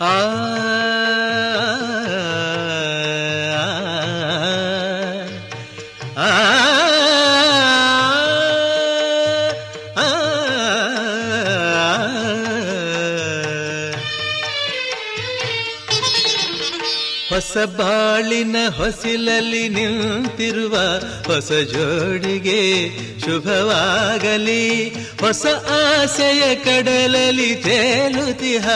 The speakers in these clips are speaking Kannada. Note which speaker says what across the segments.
Speaker 1: ಆ ಹೊಸ ಬಾಳಿನ ಹೊಸಿಲಲ್ಲಿ ನಿಂತಿರುವ ಹೊಸ ಜೋಡಿಗೆ ಶುಭವಾಗಲಿ. ಹೊಸ ಆಸೆಯ ಕಡಲಲ್ಲಿ ತೇಲುತಿಹ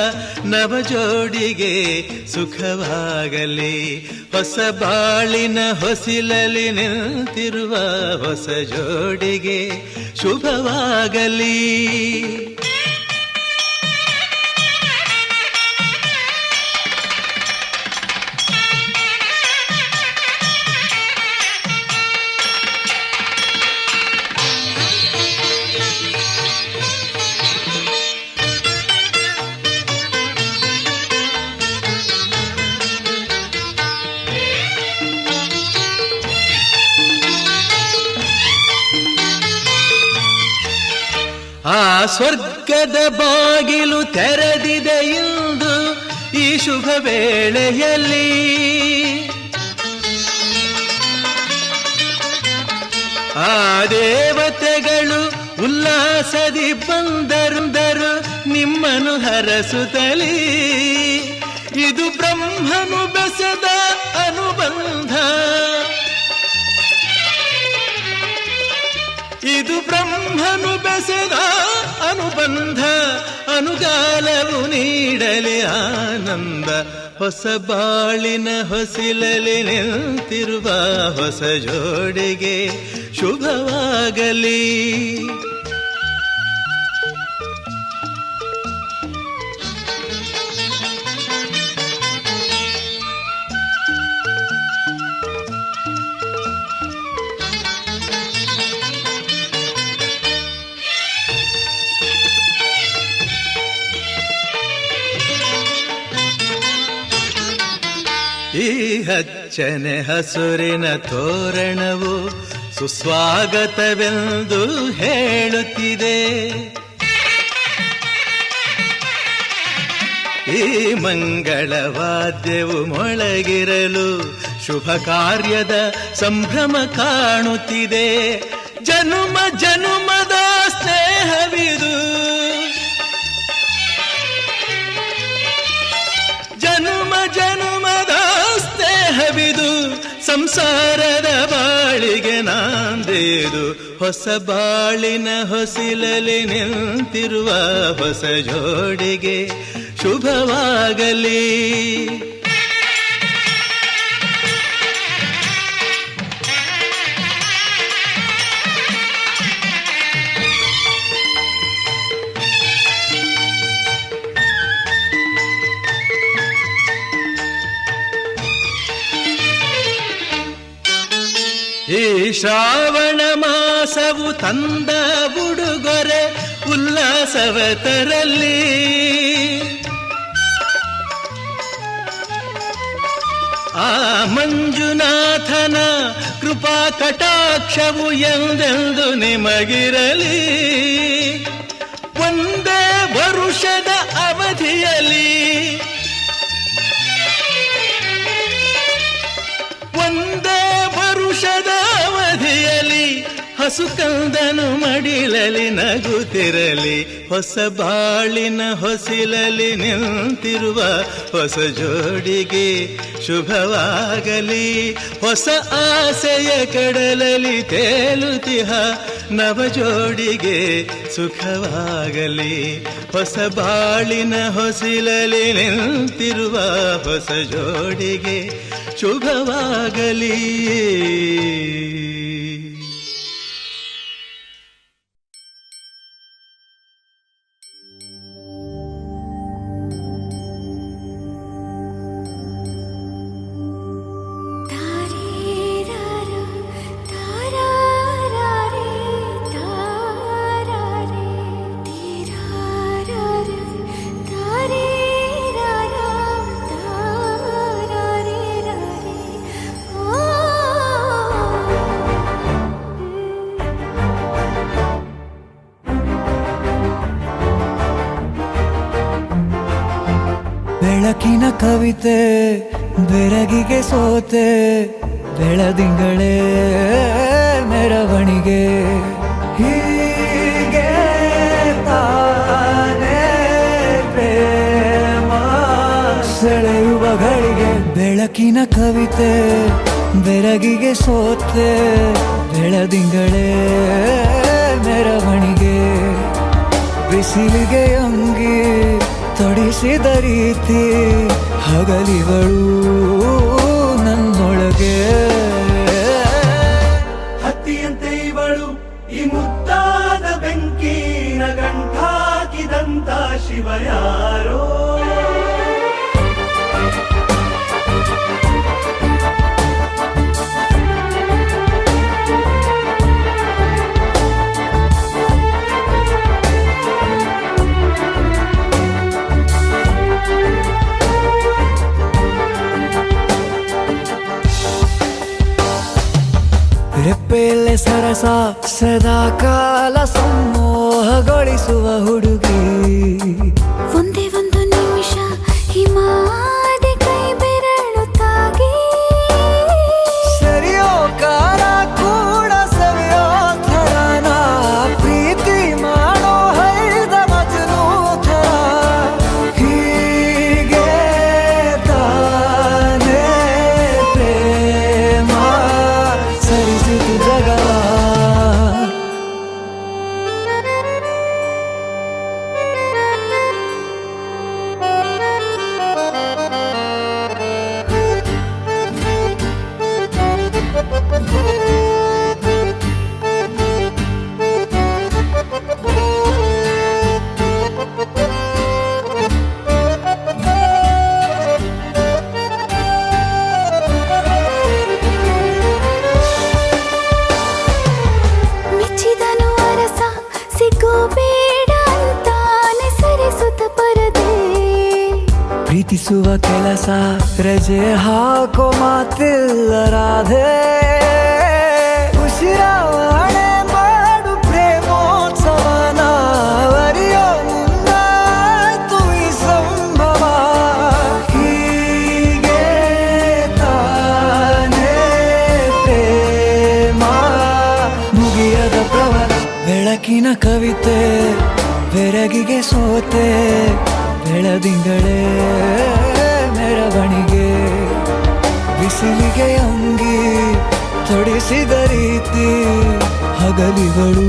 Speaker 1: ನವ ಜೋಡಿಗೆ ಸುಖವಾಗಲಿ. ಹೊಸ ಬಾಳಿನ ಹೊಸಿಲಲ್ಲಿ ನಿಂತಿರುವ ಹೊಸ ಜೋಡಿಗೆ ಶುಭವಾಗಲಿ. ಸ್ವರ್ಗದ ಬಾಗಿಲು ತೆರೆದಿದೆ ಇಂದು ಈ ಶುಭ ವೇಳೆಯಲ್ಲಿ. ಆ ದೇವತೆಗಳು ಉಲ್ಲಾಸದಿ ಬಂದರುಂದರು ನಿಮ್ಮನು ಹರಸುತ್ತಲೀ. ಇದು ಬ್ರಹ್ಮನು ಬೆಸದ ಅನುಬಂಧ. ಇದು ಬ್ರಹ್ಮನು ಬೆಸೆದ ಅನುಬಂಧ ಅನುಗಾಲವು ನೀಡಲಿ ಆನಂದ. ಹೊಸ ಬಾಳಿನ ಹೊಸಿಲಲಿ ನಿಂತಿರುವ ಹೊಸ ಜೋಡಿಗೆ ಶುಭವಾಗಲಿ. ಹಚ್ಚನೆ ಹಸುರಿನ ತೋರಣವು ಸುಸ್ವಾಗತವೆಂದು ಹೇಳುತ್ತಿದೆ. ಈ ಮಂಗಳವಾದ್ಯವು ಮೊಳಗಿರಲು ಶುಭ ಕಾರ್ಯದ ಸಂಭ್ರಮ ಕಾಣುತ್ತಿದೆ. ಜನುಮ ಜನುಮದ ಸ್ನೇಹವಿದು ಸಂಸಾರದ ಬಾಳಿಗೆ ನಾಂದೇದು ಹೊಸ ಬಾಳಿನ ಹೊಸಿಲಲಿ ನಿಂತಿರುವ ಹೊಸ ಜೋಡಿಗೆ ಶುಭವಾಗಲಿ. ಶ್ರಾವಣ ಮಾಸವು ತಂದ ಉಡುಗೊರೆ ಉಲ್ಲಾಸವ ತರಲಿ ಆ ಮಂಜುನಾಥನ ಕೃಪಾ ಕಟಾಕ್ಷವು ಎಂದೆಂದು ನಿಮಗಿರಲಿ. ಹಸು ಕಂದನು ಮಡಿಲಲಿ ನಗುತ್ತಿರಲಿ ಹೊಸ ಬಾಳಿನ ಹೊಸಿಲಲಿ ನಿಂತಿರುವ ಹೊಸ ಜೋಡಿಗೆ ಶುಭವಾಗಲಿ. ಹೊಸ ಆಸೆಯ ಕಡಲಲಿ ತೇಲುತಿಹ ನವ ಜೋಡಿಗೆ ಸುಖವಾಗಲಿ. ಹೊಸ ಬಾಳಿನ ಹೊಸಿಲಲಿ ನಿಂತಿರುವ ಹೊಸ ಜೋಡಿಗೆ ಶುಭವಾಗಲಿ.
Speaker 2: ಕವಿತೆ, ಬೆರಗಿಗೆ ಸೋತೆ, ಬೆಳದಿಂಗಳೇ ಮೆರವಣಿಗೆ. ಹೀಗೆ ತಾನೇ ಪ್ರೇಮ ಸೆಳೆಯುವ ಬೆಳಕಿನ ಕವಿತೆ, ಬೆರಗಿಗೆ ಸೋತೆ, ಬೆಳದಿಂಗಳೇ ಮೆರವಣಿಗೆ. ಬಿಸಿಲಿಗೆ ಅಂಗಿ, ತೊಡಿಸಿದ ರೀತಿ ಹಗಲಿಗಳು ಬೆರಗಿಗೆ ಸೋತೆ ಬೆಳದಿಂಗಳೇ ಮೆರವಣಿಗೆ. ಬಿಸಿಲಿಗೆ ಅಂಗಿ ತೊಡಿಸಿದ ರೀತಿ ಹಗಲಿಗಳು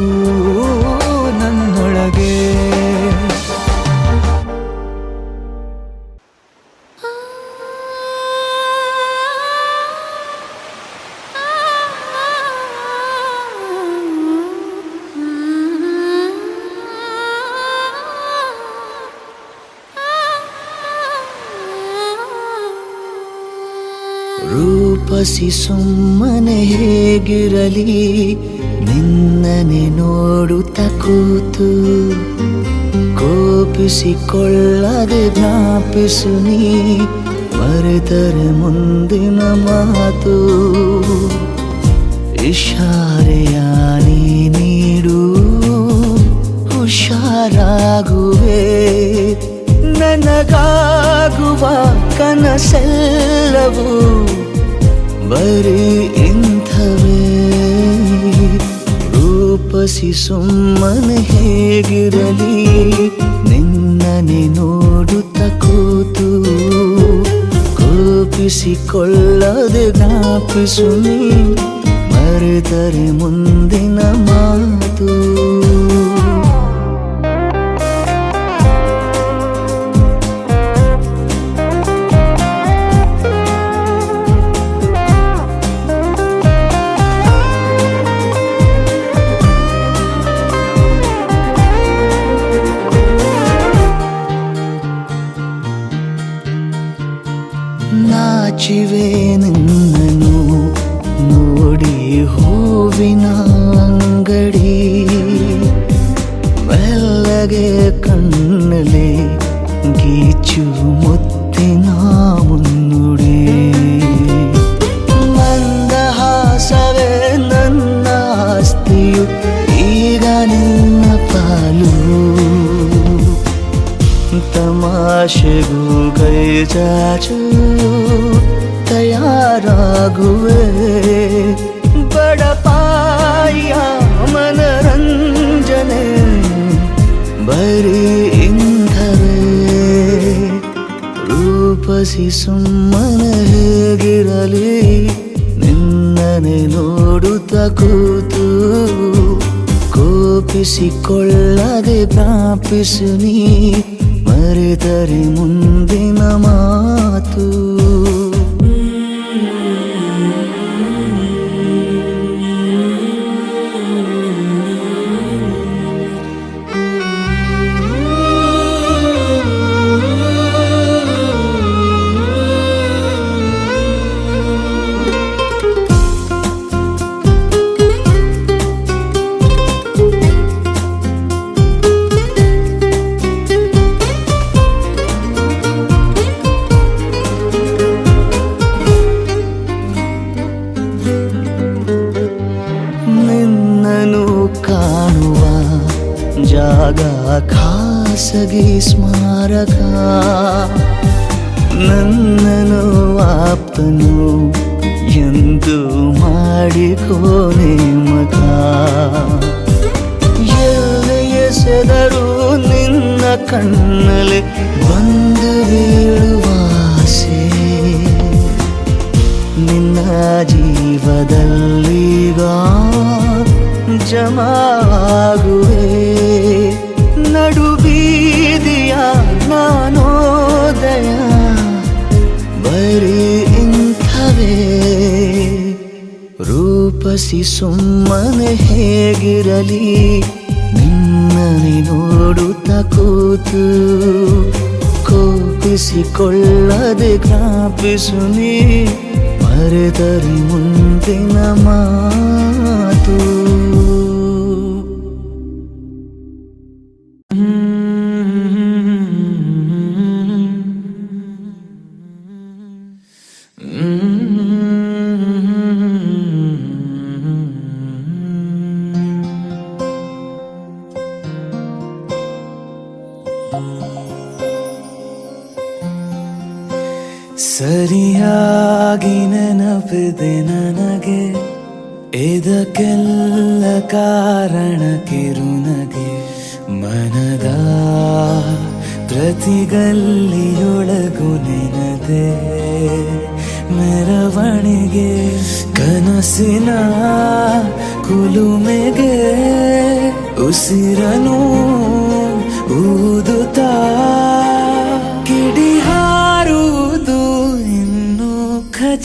Speaker 3: ರೂಪಸಿ ಸುಮ್ಮನೆ ಹೇಗಿರಲಿ? ನಿನ್ನನೆ ನೋಡುತ್ತ ಕೂತು ಕೋಪಿಸಿಕೊಳ್ಳದೆ ಜ್ಞಾಪಿಸು ನೀ, ಬರೆದರೆ ಮುಂದಿನ ಮಾತು. ಇಷಾರೆಯ ನೀ ನೀಡು, ಹುಷಾರಾಗುವೆ. ನನಗಾಗುವ ಕನಸೆಲ್ಲವೂ ಬರೀ ಇಂಥವೇ? ರೂಪಸಿ ಸುಮ್ಮನೆ ಹೇಗಿರಲಿ? ನಿನ್ನನೆ ನೋಡುತ್ತ ಕೂತು ಕೋಪಿಸಿಕೊಳ್ಳದೆ ಜ್ಞಾಪಿಸು ನೀ, ಮರೆತರೆ ಮುಂದಿನ ಮಾತು. ರೂಪಸಿ ಸುಮ್ಮನೆ ಹೇಗಿರಲಿ? ನಿನ್ನನೆ ನೋಡುತ್ತ ಕೂತು ಕೋಪಿಸಿಕೊಳ್ಳದೆ ಪ್ರಾಪಿಸು ನೀ ಮರೆತರೆ ಮುಂದಿನ ಮಾತು. ಕಾಣುವ ಜಾಗ ಖಾಸಗಿ ಸ್ಮಾರಕ. ನನ್ನನು ಆಪ್ತನು ಎಂದು ಮಾಡಿಕೋನೆ ಮಗ. ಎಸೆದರೂ ನಿನ್ನ ಕಣ್ಣಲ್ಲಿ ಬಂದು ಬೀಳುವಾಸೆ ನಿನ್ನ ಜೀವದಲ್ಲೀಗ ಜಮಾಗುವೆ ನಡು ಬೀದಿಯ ನಾನೋದಯ ಬರೀ ಇಂಥವೇ. ರೂಪಸಿ ಸುಮ್ಮನೆ ಹೇಗಿರಲಿ, ನಿನ್ನನೆ ನೋಡುತ್ತ ಕೂತು, ಕೋಪಿಸಿಕೊಳ್ಳದೆ ಜ್ಞಾಪಿಸು ನೀ, ಮರೆತರಿ ಮುಂದಿನ ಮಾತು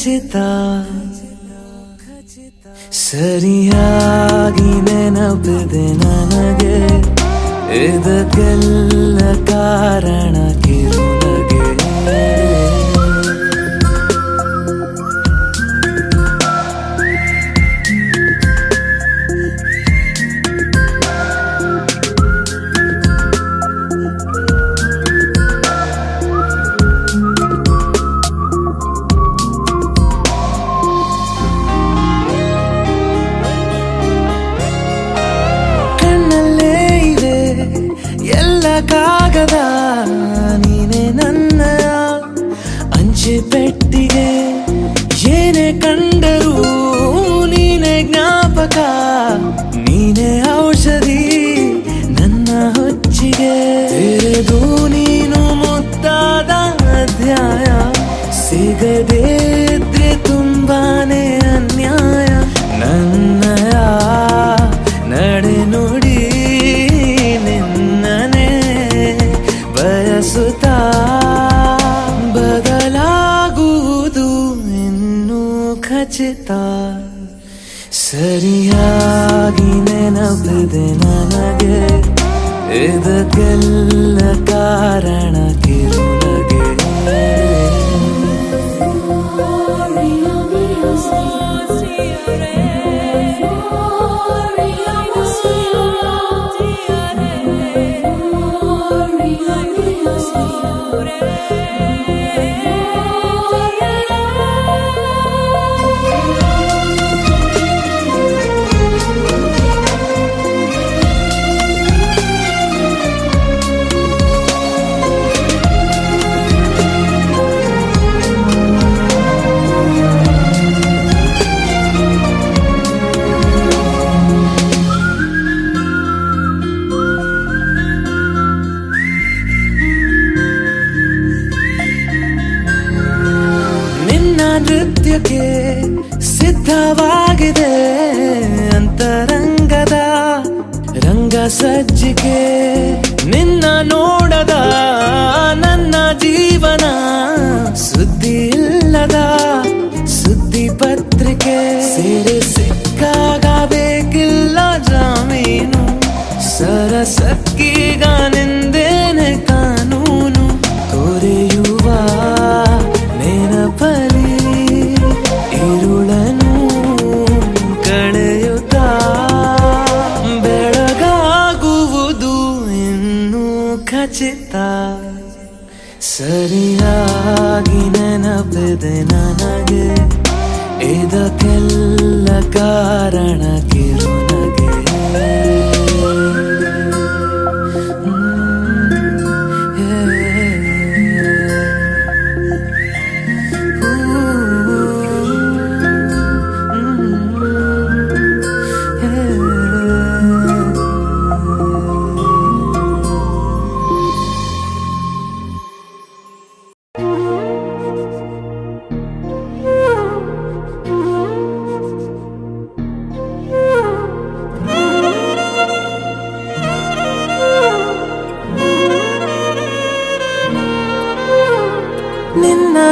Speaker 4: ಖಚಿತ. ಸರಿಯಾಗಿ ನೆನಪಿದೆ ನನಗೆ. ಇದಕ್ಕೆಲ್ಲ ಕಾರಣ ಕಿರುನಗೆ. ನೀನೆ ಔಷಧಿ ನನ್ನ ಹೊಚ್ಚಿಗೆ.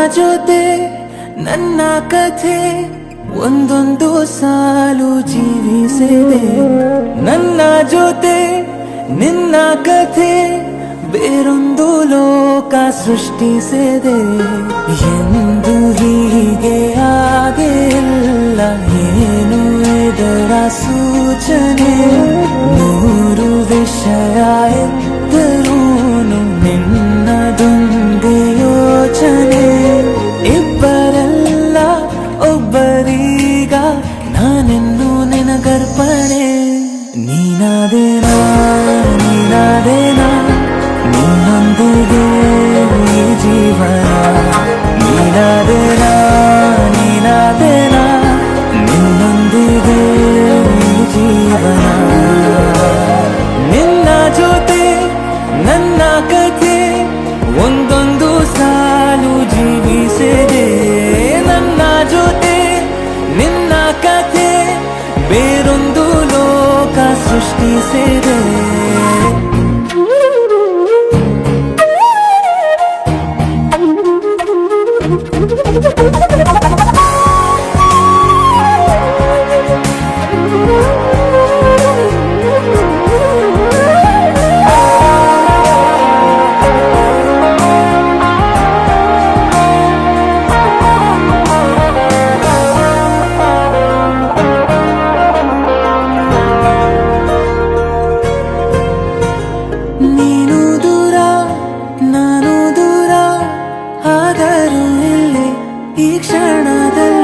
Speaker 4: ಜೊತೆ ನನ್ನ ಕಥೆ ಒಂದೊಂದು ಸಾಲು ಜೀವಿಸಿದೆ. ನನ್ನ ಜೊತೆ ನಿನ್ನ ಕಥೆ ಬೇರೊಂದು ಲೋಕ ಸೃಷ್ಟಿಸಿದೆ. ಎಂದು ಹೀಗೆ ಆಗಿಲ್ಲ ಏನು ಇದರ ಸೂಚನೆ? ನೂರು ವಿಷಯ ನೀನಾದೇನಾ ನೀನಾದೇನಾ ನಿನ್ನೊಂದಿಗೆ ಈ ಜೀವನ ನೀನಾದೇನಾ ನೀನಾದೇನಾ ಸೃಷ್ಟಿಸಿದೆ
Speaker 3: ಈ ಕ್ಷಣದಲ್ಲಿ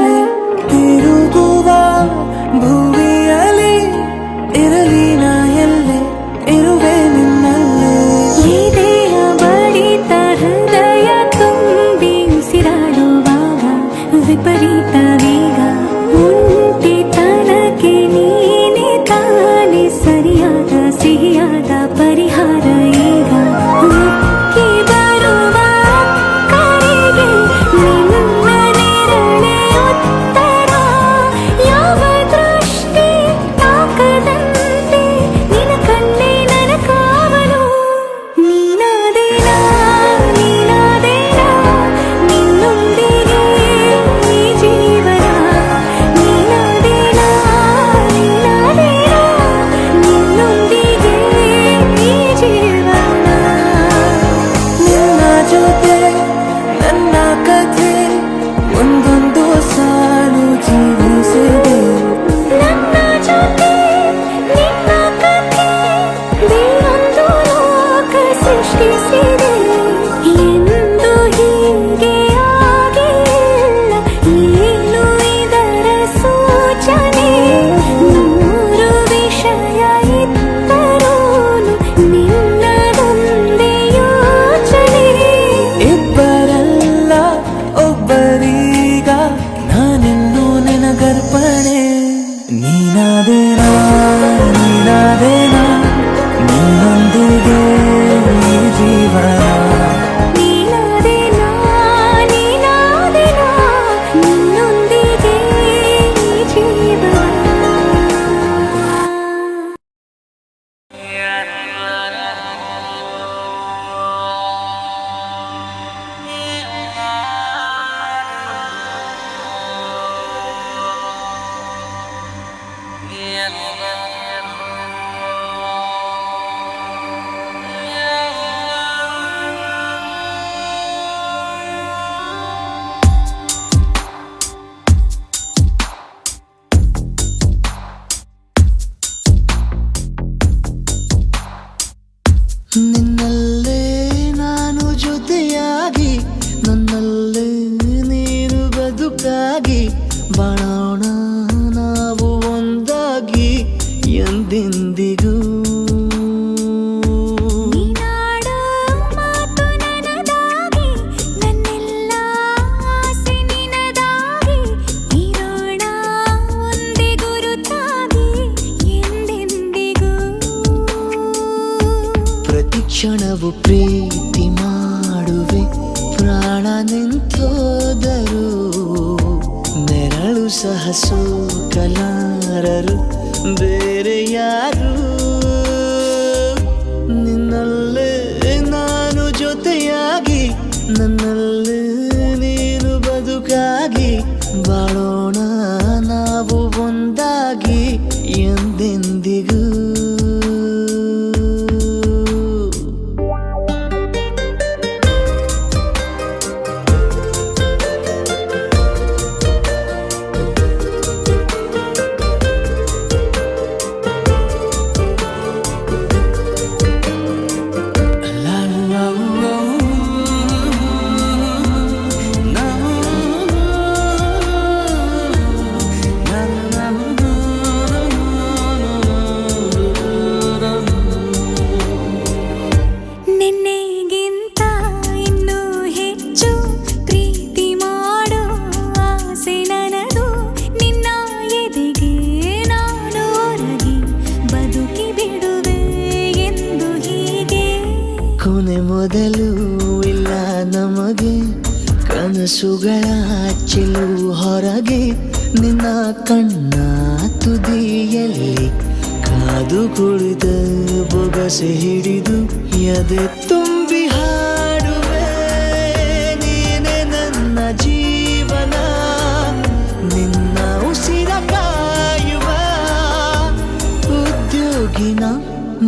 Speaker 3: ಮುಗಿನ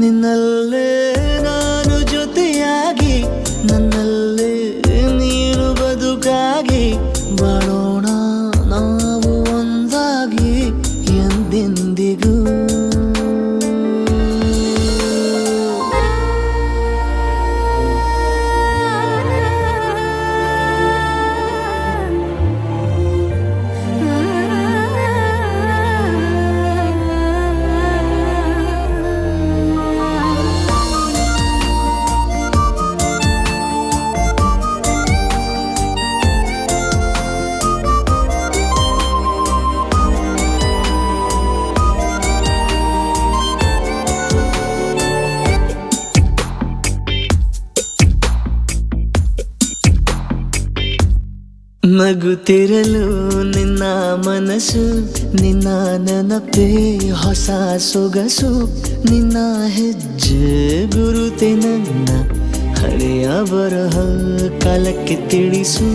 Speaker 3: ನಿನ್ನಲ್ಲೇ ನಾನು ಜೊತೆಯಾಗಿ ನನ್ನಲ್ಲೇ ನೀನು ಬದುಕಾಗಿ ಬಾಳೋ ನಗುತ್ತಿರಲು ನಿನ್ನ ಮನಸ್ಸು, ನಿನ್ನ ನೆನಪೇ ಹೊಸ ಸೊಗಸು, ನಿನ್ನ ಹೆಜ್ಜೆ ಗುರುತೆ ನನ್ನ ಹಳೆಯ ಬರಹ ಕಾಲಕ್ಕೆ ತಿಳಿಸು.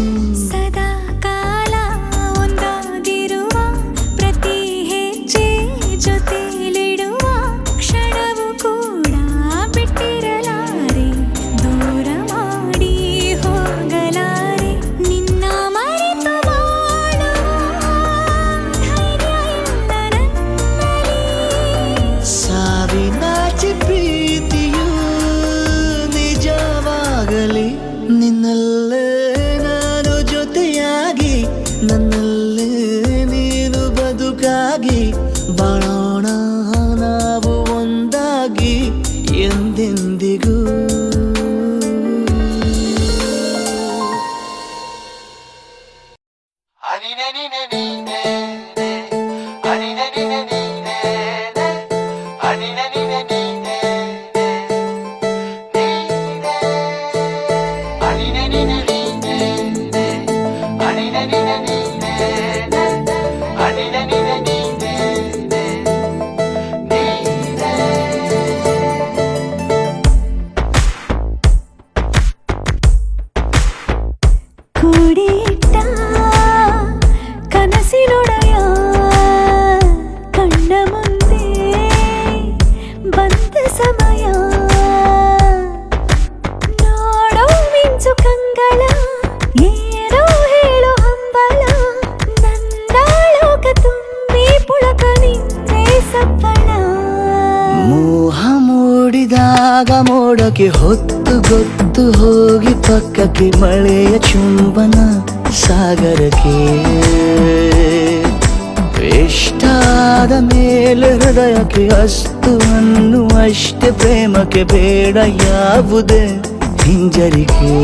Speaker 3: ಮನದಾಗ ಮೋಡಕ್ಕೆ ಹೊತ್ತು ಗೊತ್ತು ಹೋಗಿ ಪಕ್ಕಕ್ಕೆ ಮಳೆಯ ಚುಂಬನ ಸಾಗರಕ್ಕೆ. ಬೇಷ್ಟಾದ ಮೇಲೆ ಹೃದಯಕ್ಕೆ ಅಸ್ತು ಅನ್ನುವಷ್ಟೇ ಪ್ರೇಮಕ್ಕೆ ಬೇಡ ಯಾವುದೇ ಹಿಂಜರಿಕೆ.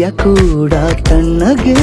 Speaker 3: ಸೂರ್ಯ ಕೂಡ ತಣ್ಣಗೆ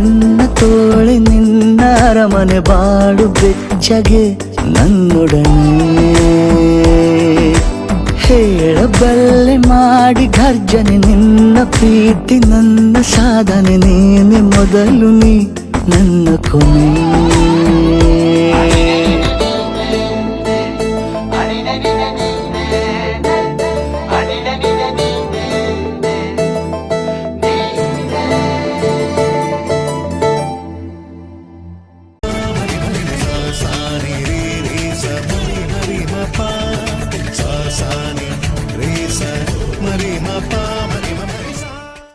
Speaker 3: ನನ್ನ ತೋಳಿ ನಿನ್ನ ಅರಮನೆ ಬಾಳು ಬೆಚ್ಚಗೆ ನನ್ನೊಡನೆ. ಹೇಳಬಲ್ಲೆ ಮಾಡಿ ಘರ್ಜನೆ ನಿನ್ನ ಪ್ರೀತಿ, ನನ್ನ ಸಾಧನೆ, ನೀನೆ ಮೊದಲು ನೀ ನನ್ನ ಕೊನೆ.